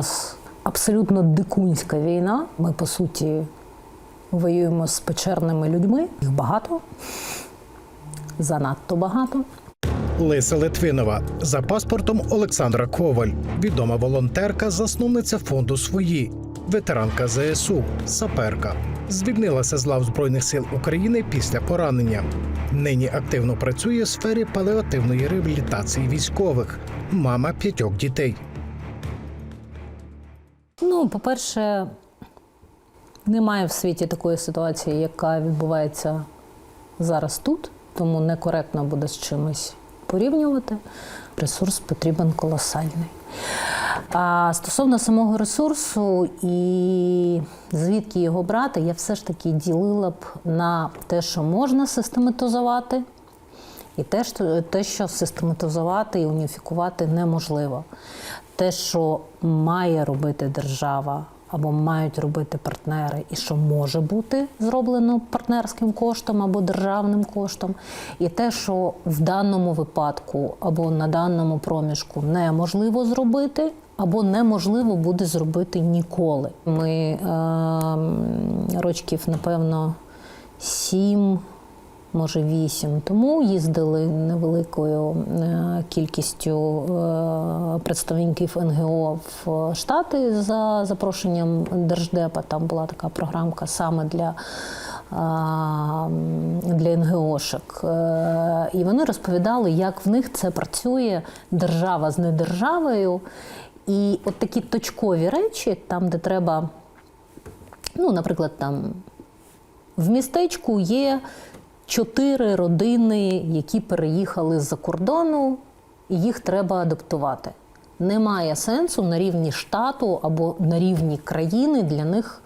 нас абсолютно дикунська війна. Ми, по суті, воюємо з печерними людьми. Їх багато, занадто багато. Леся Литвинова за паспортом Олександра Коваль, відома волонтерка, засновниця фонду свої, ветеранка ЗСУ, саперка. Звільнилася з лав Збройних сил України після поранення. Нині активно працює в сфері паліативної реабілітації військових, мама п'ятьох дітей. Ну, по-перше, немає в світі такої ситуації, яка відбувається зараз тут, тому некоректно буде з чимось порівнювати. Ресурс потрібен колосальний. А стосовно самого ресурсу і звідки його брати, я все ж таки ділила б на те, що можна систематизувати, і те, що- те, що систематизувати і уніфікувати неможливо. Те, що має робити держава або мають робити партнери, і що може бути зроблено партнерським коштом або державним коштом, і те, що в даному випадку або на даному проміжку неможливо зробити, або неможливо буде зробити ніколи. Ми е, рочків, напевно, сім може вісім тому їздили невеликою е, кількістю е, представників НГО в Штати за запрошенням Держдепа. Там була така програмка саме для. а, Для НГОшек. Е, І вони розповідали, як в них це працює держава з недержавою. І от такі точкові речі, там, де треба, ну, наприклад, там в містечку є чотири родини, які переїхали з-за кордону, і їх треба адаптувати. Немає сенсу на рівні штату або на рівні країни для них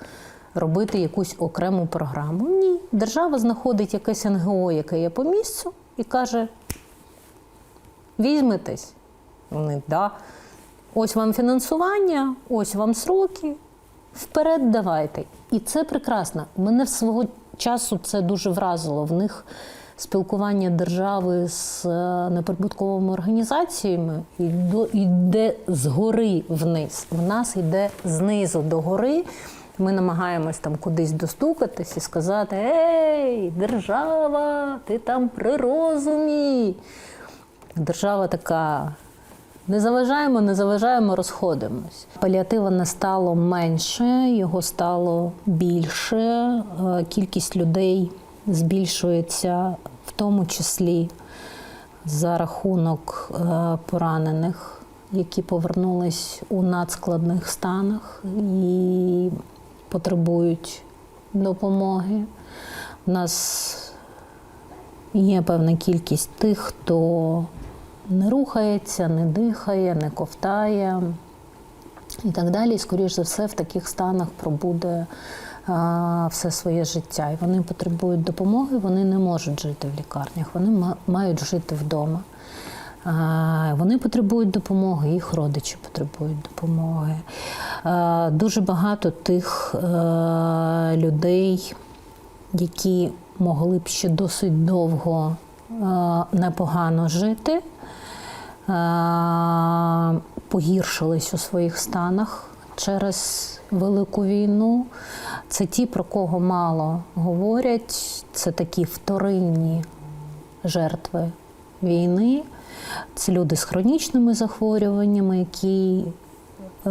робити якусь окрему програму. Ні, держава знаходить якесь НГО, яке є по місцю, і каже: візьметесь. Вони, да. Ось вам фінансування, ось вам сроки. Вперед давайте. І це прекрасно. Мене свого часу це дуже вразило. В них спілкування держави з е, неприбутковими організаціями йде- згори вниз. В нас йде знизу до гори. Ми намагаємось там кудись достукатись і сказати: Ей, держава, ти там при розумі. Держава така. Не заважаємо, не заважаємо, розходимось. Паліатива не стало менше, його стало більше. Е, Кількість людей збільшується, в тому числі за рахунок е, поранених, які повернулись у надскладних станах і потребують допомоги. У нас Є певна кількість тих, хто не рухається, не дихає, не ковтає і так далі. І, скоріш за все, в таких станах пробуде все своє життя. І вони потребують допомоги, вони не можуть жити в лікарнях, вони мають жити вдома. Вони потребують допомоги, їх родичі потребують допомоги. Дуже багато тих е, людей, які могли б ще досить довго е, непогано жити, погіршились у своїх станах через велику війну. Це ті, про кого мало говорять, це такі вторинні жертви війни. Це люди з хронічними захворюваннями, які е,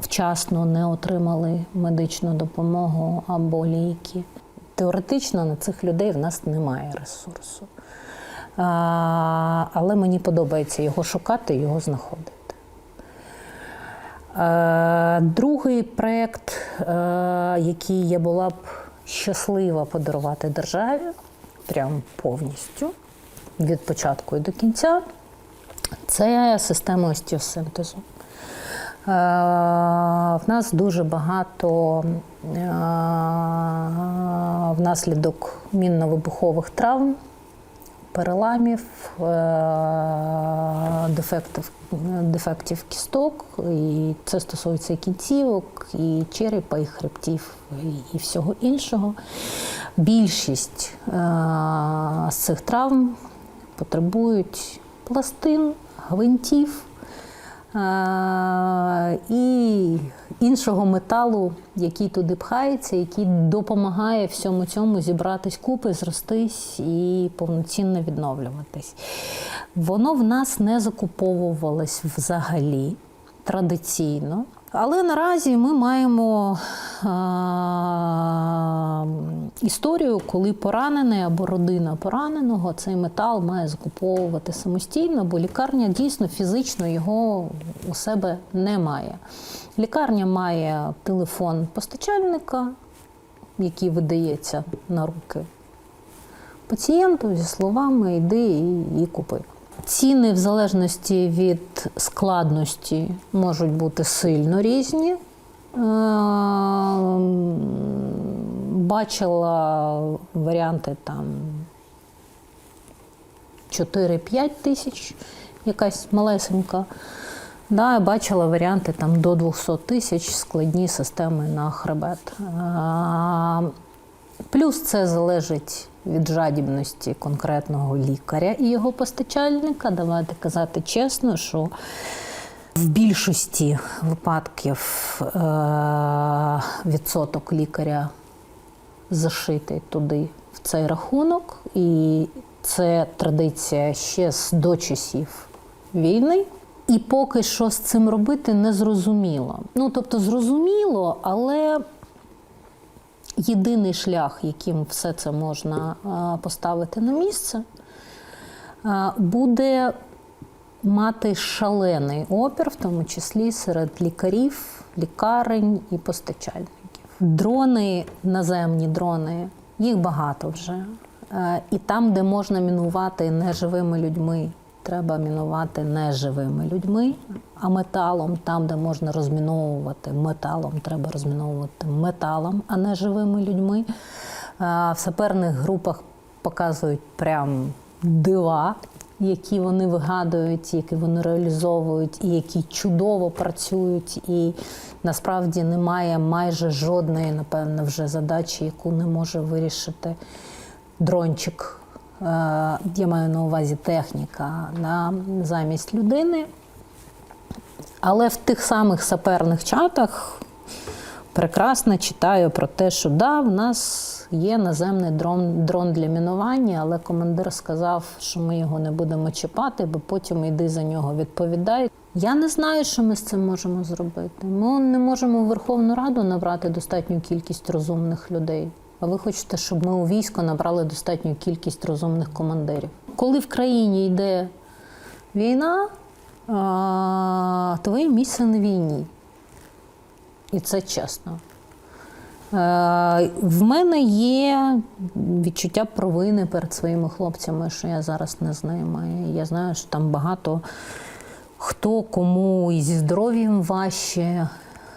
вчасно не отримали медичну допомогу або ліки. Теоретично на цих людей в нас немає ресурсу. Але мені подобається його шукати, його знаходити. Е, Другий проєкт, е, який я була б щаслива подарувати державі, прям повністю, від початку і до кінця, це система остеосинтезу. Е, В нас дуже багато внаслідок мінно-вибухових травм, переламів, е, дефектів, дефектів кісток, і це стосується кінцівок, і черепа, і хребтів, і- і всього іншого. Більшість е, з цих травм потребують пластин, гвинтів. І іншого металу, який туди пхається, який допомагає всьому цьому зібратись купи, зростись і повноцінно відновлюватись. Воно в нас не закуповувалось взагалі традиційно. Але наразі ми маємо а, історію, коли поранений або родина пораненого цей метал має закуповувати самостійно, бо лікарня дійсно фізично його у себе не має. Лікарня має телефон постачальника, який видається на руки пацієнту зі словами йди і, і купи. Ціни в залежності від складності можуть бути сильно різні. Е, Бачила варіанти там 4-5 тисяч, якась малесенька. Да, бачила варіанти там до 200 тисяч складні системи на хребет. Плюс це залежить від жадібності конкретного лікаря і його постачальника. Давайте казати чесно, що в більшості випадків е- відсоток лікаря зашитий туди в цей рахунок, і це традиція ще з до часів війни. І поки що з цим робити не зрозуміло. Ну тобто, зрозуміло, але єдиний шлях, яким все це можна поставити на місце, буде мати шалений опір, в тому числі серед лікарів, лікарень і постачальників. Дрони, наземні дрони, їх багато вже. Е, І там, де можна мінувати неживими людьми, треба мінувати неживими людьми, а металом, там, де можна розміновувати металом, треба розміновувати металом, а не живими людьми. В саперних групах показують прям дива, які вони вигадують, які вони реалізовують, і які чудово працюють. І насправді немає майже жодної, напевно, вже задачі, яку не може вирішити дрончик. Е, Я маю на увазі техніка да, замість людини. Але в тих самих саперних чатах прекрасно читаю про те, що да, в нас є наземний дрон, дрон для мінування, але командир сказав, що ми його не будемо чіпати, бо потім йди за нього відповідай. Я не знаю, що ми з цим можемо зробити. Ми не можемо в Верховну Раду набрати достатню кількість розумних людей. А ви хочете, щоб ми у військо набрали достатню кількість розумних командирів. Коли в країні йде війна, твоє місце на війні. І це чесно. Е, В мене є відчуття провини перед своїми хлопцями, що я зараз не з ними. Я знаю, що там багато хто кому і зі здоров'ям важче,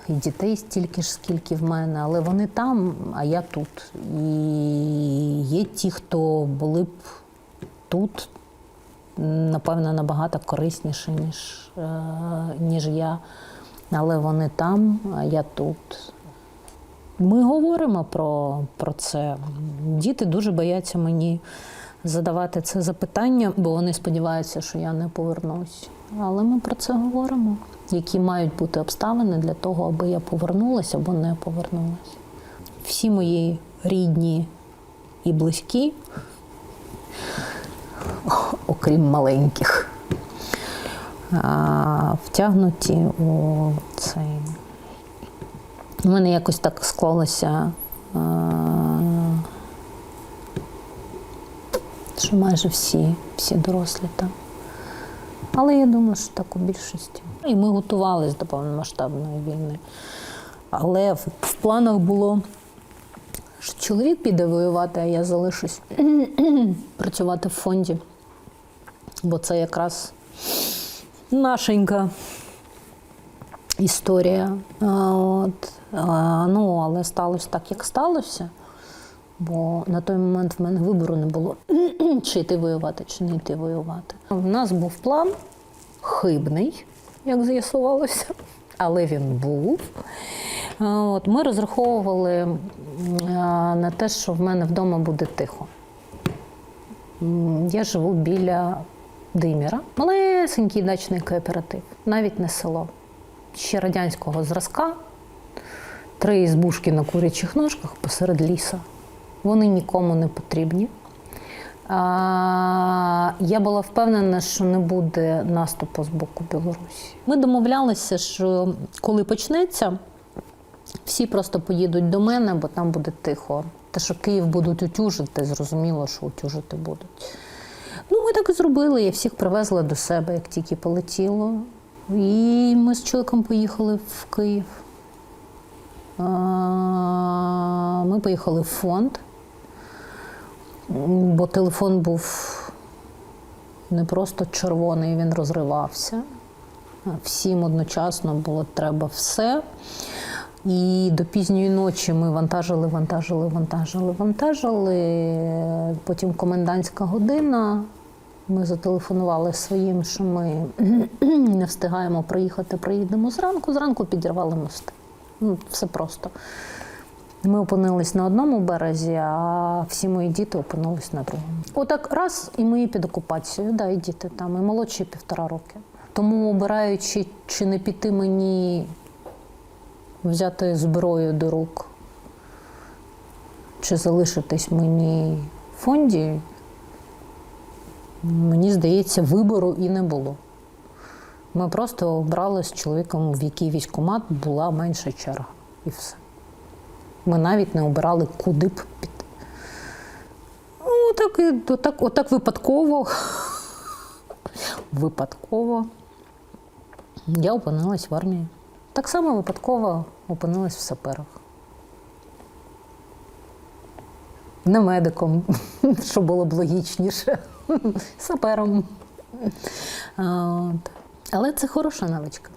і дітей стільки ж, скільки в мене, але вони там, а я тут. І є ті, хто були б тут, напевно, набагато корисніше, ніж, е, ніж я. Але вони там, а я тут. Ми говоримо про, про це. Діти дуже бояться мені задавати це запитання, бо вони сподіваються, що я не повернусь. Але ми про це говоримо. Які мають бути обставини для того, аби я повернулася або не повернулася. Всі мої рідні і близькі, окрім маленьких, втягнуті у цей. У мене якось так склалося, що майже всі, всі дорослі там. Але я думаю, що так у більшості. І ми готувалися до повномасштабної війни. Але в, планах було, що чоловік піде воювати, а я залишусь працювати в фонді. Бо це якраз нашенька історія. От. Ну, але сталося так, як сталося. Бо на той момент в мене вибору не було, чи йти воювати, чи не йти воювати. В нас був план хибний, як з'ясувалося, але він був. От, ми розраховували на те, що в мене вдома буде тихо. Я живу біля Диміра. Малесенький дачний кооператив, навіть не село. Ще радянського зразка. Три ізбушки на курячих ножках посеред ліса. Вони нікому не потрібні. Я була впевнена, що не буде наступу з боку Білорусі. Ми домовлялися, що коли почнеться, всі просто поїдуть до мене, бо там буде тихо. Те, що Київ будуть утюжити, зрозуміло, що утюжити будуть. Ну, ми так і зробили. Я всіх привезла до себе, як тільки полетіло. І ми з чоловіком поїхали в Київ. Ми поїхали в фонд, бо телефон був не просто червоний, він розривався. Всім одночасно було треба все. І до пізньої ночі ми вантажили, вантажили, вантажили, вантажили. Потім комендантська година. Ми зателефонували своїм, що ми не встигаємо приїхати, приїдемо зранку. Зранку підірвали мости. Ну, все просто. Ми опинились на одному березі, а всі мої діти опинились на другому. Отак раз і ми під окупацією, да, і діти там, і молодші півтора роки. Тому обираючи, чи не піти мені взяти зброю до рук, чи залишитись мені в фонді, мені здається, вибору і не було. Ми просто обрали з чоловіком, в який військкомат була менша черга. І все. Ми навіть не обирали, куди б піти. Ну, отак, і- отак, отак випадково. випадково. Я опинилась в армії. Так само випадково опинилась в саперах. Не медиком, що було б логічніше. Сапером. Але це хороша навичка.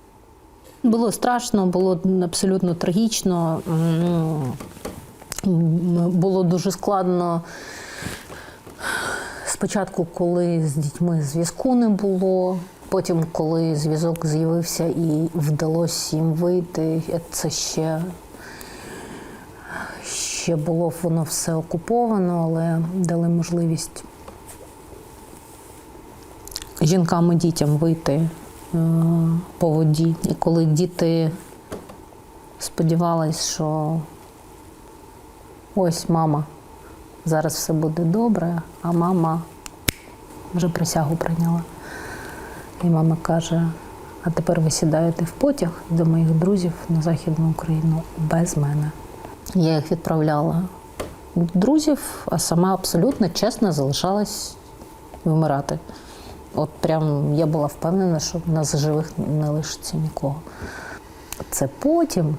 Було страшно, було абсолютно трагічно. М, Було дуже складно. Спочатку, коли з дітьми зв'язку не було, потім, коли зв'язок з'явився і вдалося їм вийти, це ще, ще було воно все окуповано, але дали можливість жінкам і дітям вийти е, по воді. І коли діти сподівались, що ось мама, зараз все буде добре, а мама вже присягу прийняла. І мама каже: а тепер ви сідаєте в потяг до моїх друзів на Західну Україну без мене. Я їх відправляла друзів, а сама абсолютно чесно залишалась вмирати. От прям я була впевнена, що в нас живих не лишиться нікого. Це потім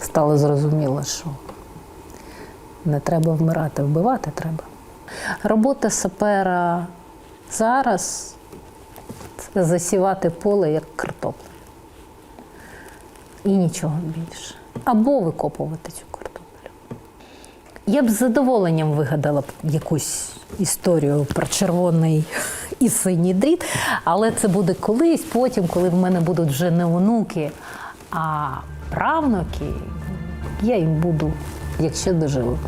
стало зрозуміло, що не треба вмирати, вбивати треба. Робота сапера зараз це засівати поле як картоплю. І нічого більше. Або викопувати цю картоплю. Я б з задоволенням вигадала б якусь історію про червоний і синій дріт, але це буде колись, потім, коли в мене будуть вже не онуки, а правнуки, я їм буду, якщо доживу.